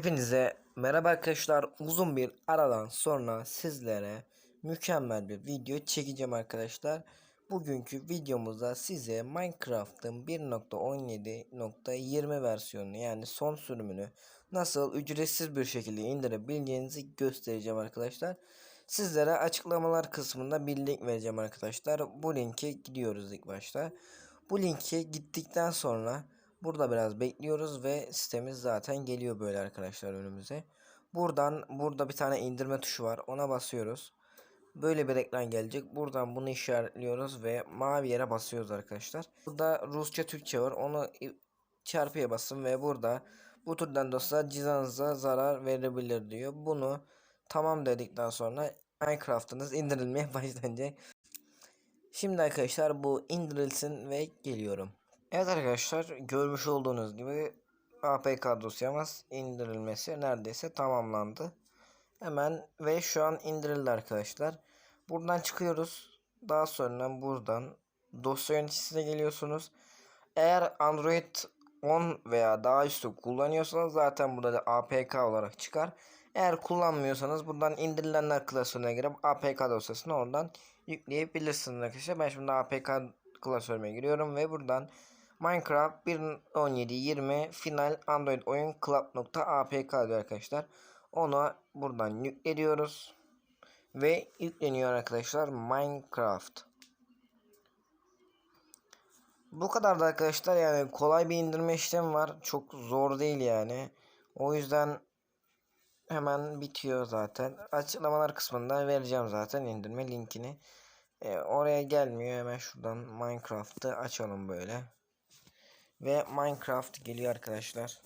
Hepinize merhaba arkadaşlar. Uzun bir aradan sonra sizlere mükemmel bir video çekeceğim arkadaşlar. Bugünkü videomuzda size Minecraft'ın 1.17.20 versiyonunu yani son sürümünü nasıl ücretsiz bir şekilde indirebileceğinizi göstereceğim arkadaşlar. Sizlere açıklamalar kısmında bir link vereceğim arkadaşlar. Bu linke gidiyoruz ilk başta. Bu linke gittikten sonra Burada biraz bekliyoruz ve sitemiz zaten geliyor böyle arkadaşlar önümüze. Buradan burada bir tane indirme tuşu var. Ona basıyoruz. Böyle bir ekran gelecek. Buradan bunu işaretliyoruz ve mavi yere basıyoruz arkadaşlar. Burada Rusça Türkçe var. Onu çarpıya basın ve burada bu türden dostlar cihazınıza zarar verebilir diyor. Bunu tamam dedikten sonra Minecraft'ınız indirilmeye başlanacak. Şimdi arkadaşlar bu indirilsin ve geliyorum. Evet arkadaşlar görmüş olduğunuz gibi APK dosyamız indirilmesi neredeyse tamamlandı. Hemen ve şu an indirildi arkadaşlar. Buradan çıkıyoruz. Daha sonra buradan dosya yöneticisine geliyorsunuz. Eğer Android 10 veya daha üstü kullanıyorsanız zaten burada da APK olarak çıkar. Eğer kullanmıyorsanız buradan indirilenler klasörüne girip APK dosyasını oradan yükleyebilirsiniz arkadaşlar. Ben şimdi APK klasörüme giriyorum ve buradan Minecraft 1.17.20 final Android oyun club.apk diyor arkadaşlar. Onu buradan yükleniyoruz. Ve yükleniyor arkadaşlar Minecraft. Bu kadar da arkadaşlar yani kolay bir indirme işlemi var. Çok zor değil yani. O yüzden hemen bitiyor zaten. Açıklamalar kısmında vereceğim zaten indirme linkini. E, oraya gelmiyor. Hemen şuradan Minecraft'ı açalım böyle. Ve Minecraft geliyor arkadaşlar.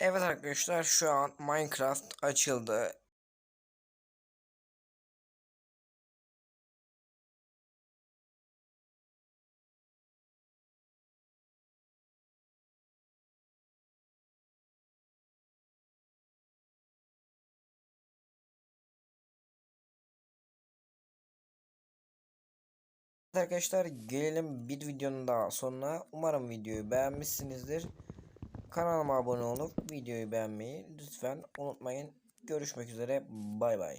Evet arkadaşlar şu an Minecraft açıldı. Arkadaşlar gelelim bir videonun daha sonuna. Umarım videoyu beğenmişsinizdir. Kanalıma abone olup videoyu beğenmeyi lütfen unutmayın. Görüşmek üzere. Bay bay.